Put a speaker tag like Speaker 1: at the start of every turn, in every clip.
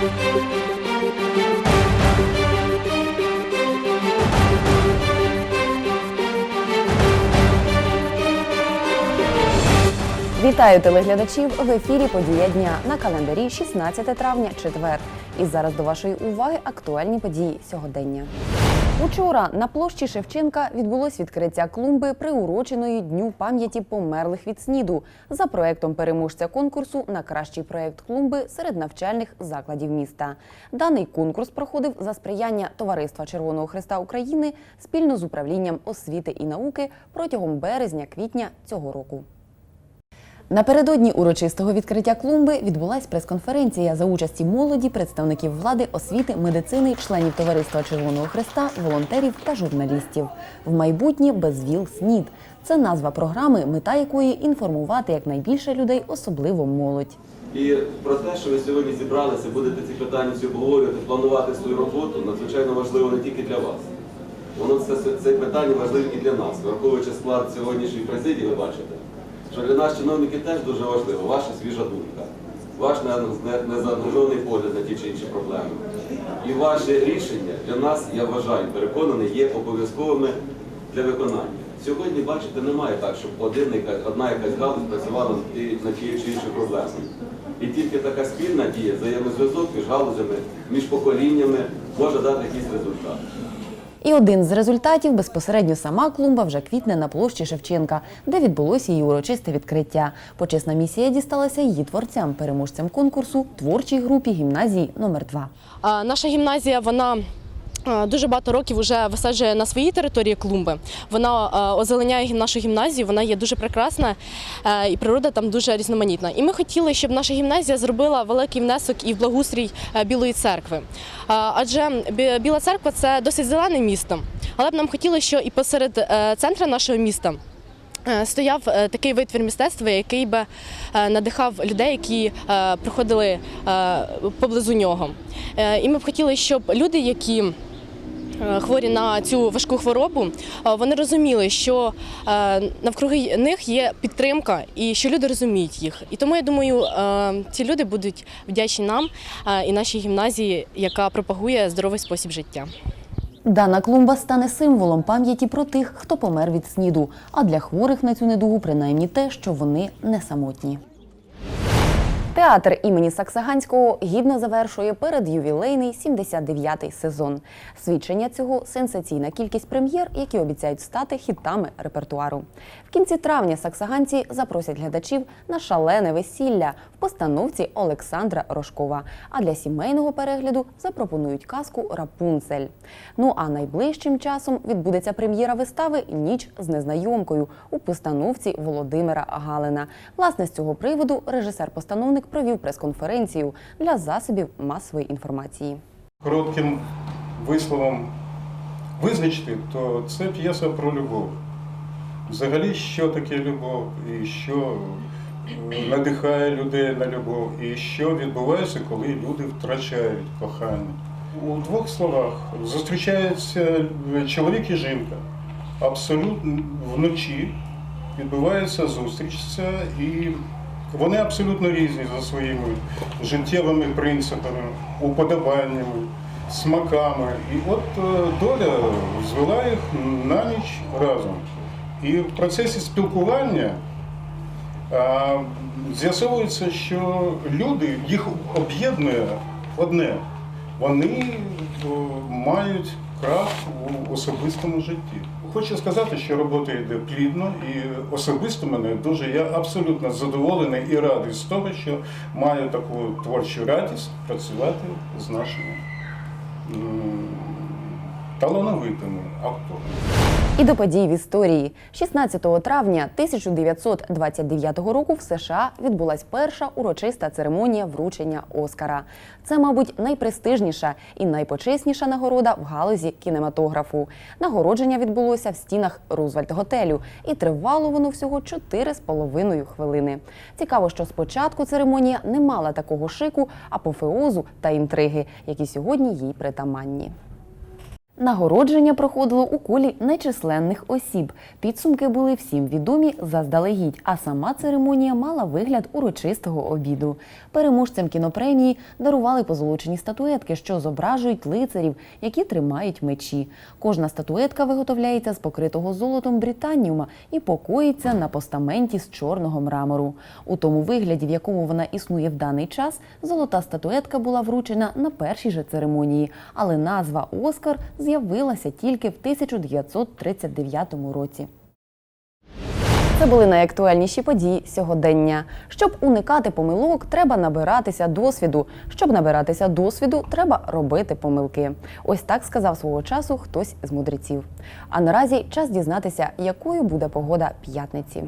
Speaker 1: Вітаю телеглядачів в ефірі Подія дня на календарі 16 травня, четвер. І зараз до вашої уваги актуальні події сьогодення. Учора на площі Шевченка відбулось відкриття клумби, приуроченої дню пам'яті померлих від СНІДу за проектом переможця конкурсу на кращий проект клумби серед навчальних закладів міста. Даний конкурс проходив за сприяння Товариства Червоного Христа України спільно з управлінням освіти і науки протягом березня-квітня цього року. Напередодні урочистого відкриття клумби відбулась прес-конференція за участі молоді, представників влади, освіти, медицини, членів Товариства Червоного Христа, волонтерів та журналістів. В майбутнє без ВІЛ СНІД. Це назва програми, мета якої інформувати якнайбільше людей, особливо молодь.
Speaker 2: І про те, що ви сьогодні зібралися, будете ці питання всі обговорювати, планувати свою роботу, надзвичайно важливо не тільки для вас. Воно це, це питання важливе і для нас. Враховуючи склад сьогоднішньої президії, ви бачите, що для нас, чиновників, теж дуже важливо ваша свіжа думка, ваш не- не- незаангажований погляд на ті чи інші проблеми. І ваше рішення для нас, я вважаю, переконаний, є обов'язковими для виконання. Сьогодні, бачите, немає так, щоб один, одна якась галузь працювала над тією чи іншою проблемою. І тільки така спільна дія, взаємозв'язок між галузями, між поколіннями може дати якийсь результат.
Speaker 1: І один з результатів безпосередньо сама клумба вже квітне на площі Шевченка, де відбулося її урочисте відкриття. Почесна місія дісталася її творцям, переможцям конкурсу творчій групі гімназії номер 2
Speaker 3: Наша гімназія вона. Дуже багато років вже висаджує на своїй території клумби. Вона озеленяє нашу гімназію, вона є дуже прекрасна е, і природа там дуже різноманітна. І ми хотіли, щоб наша гімназія зробила великий внесок і в благоустрій е, Білої церкви. Адже Біла церква це досить зелене місто, але б нам хотілося, що і посеред е, центра нашого міста. Стояв такий витвір мистецтва, який би надихав людей, які проходили поблизу нього. І ми б хотіли, щоб люди, які хворі на цю важку хворобу, е, вони розуміли, що е, навкруги них є підтримка і що люди розуміють їх. І тому я думаю, е, ці люди будуть вдячні нам е, і нашій гімназії, яка пропагує здоровий спосіб життя.
Speaker 1: Дана клумба стане символом пам'яті про тих, хто помер від СНІДу, а для хворих на цю недугу принаймні те, що вони не самотні. Театр імені Саксаганського гідно завершує передювілейний 79-й сезон. Свідчення цього сенсаційна кількість прем'єр, які обіцяють стати хітами репертуару. В кінці травня саксаганці запросять глядачів на шалене весілля в постановці Олександра Рожкова. А для сімейного перегляду запропонують казку Рапунцель. Ну а найближчим часом відбудеться прем'єра вистави Ніч з незнайомкою у постановці Володимира Галина. Власне, з цього приводу режисер-постановник провів прес-конференцію для засобів масової інформації.
Speaker 4: коротким висловом визначити, то це п'єса про любов. Взагалі, що таке любов, і що е, надихає людей на любов, і що відбувається, коли люди втрачають кохання. У двох словах зустрічаються чоловік і жінка. Абсолютно вночі відбувається зустріч, і вони абсолютно різні за своїми життєвими принципами, уподобаннями, смаками. І от е, доля звела їх на ніч разом. І в процесі спілкування з'ясовується, що люди, їх об'єднує одне. Вони мають крах у особистому житті. Хочу сказати, що робота йде плідно і особисто мене дуже я абсолютно задоволений і радий з того, що маю таку творчу радість працювати з нашими талановитими акторами.
Speaker 1: І до подій в історії 16 травня 1929 року в США відбулась перша урочиста церемонія вручення Оскара. Це, мабуть, найпрестижніша і найпочесніша нагорода в галузі кінематографу. Нагородження відбулося в стінах Рузвельт готелю, і тривало воно всього 4,5 хвилини. Цікаво, що спочатку церемонія не мала такого шику, апофеозу та інтриги, які сьогодні їй притаманні. Нагородження проходило у колі нечисленних осіб. Підсумки були всім відомі заздалегідь, а сама церемонія мала вигляд урочистого обіду. Переможцям кінопремії дарували позолочені статуетки, що зображують лицарів, які тримають мечі. Кожна статуетка виготовляється з покритого золотом британіума і покоїться на постаменті з чорного мрамору. У тому вигляді, в якому вона існує в даний час, золота статуетка була вручена на першій же церемонії, але назва Оскар з'явилася тільки в 1939 році. Це були найактуальніші події сьогодення. Щоб уникати помилок, треба набиратися досвіду. Щоб набиратися досвіду, треба робити помилки. Ось так сказав свого часу хтось з мудреців. А наразі час дізнатися, якою буде погода п'ятниці.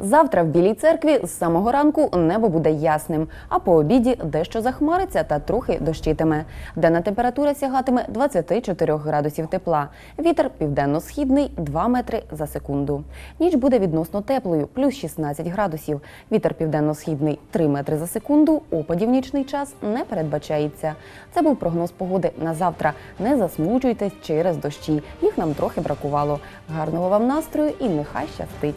Speaker 1: Завтра в Білій церкві з самого ранку небо буде ясним, а по обіді дещо захмариться та трохи дощитиме. Денна температура сягатиме 24 градусів тепла. Вітер південно-східний 2 метри за секунду. Ніч буде відносно теплою, плюс 16 градусів. Вітер південно-східний 3 метри за секунду. Опадів нічний час не передбачається. Це був прогноз погоди на завтра. Не засмучуйтесь через дощі. Їх нам трохи бракувало. Гарного вам настрою і нехай щастить.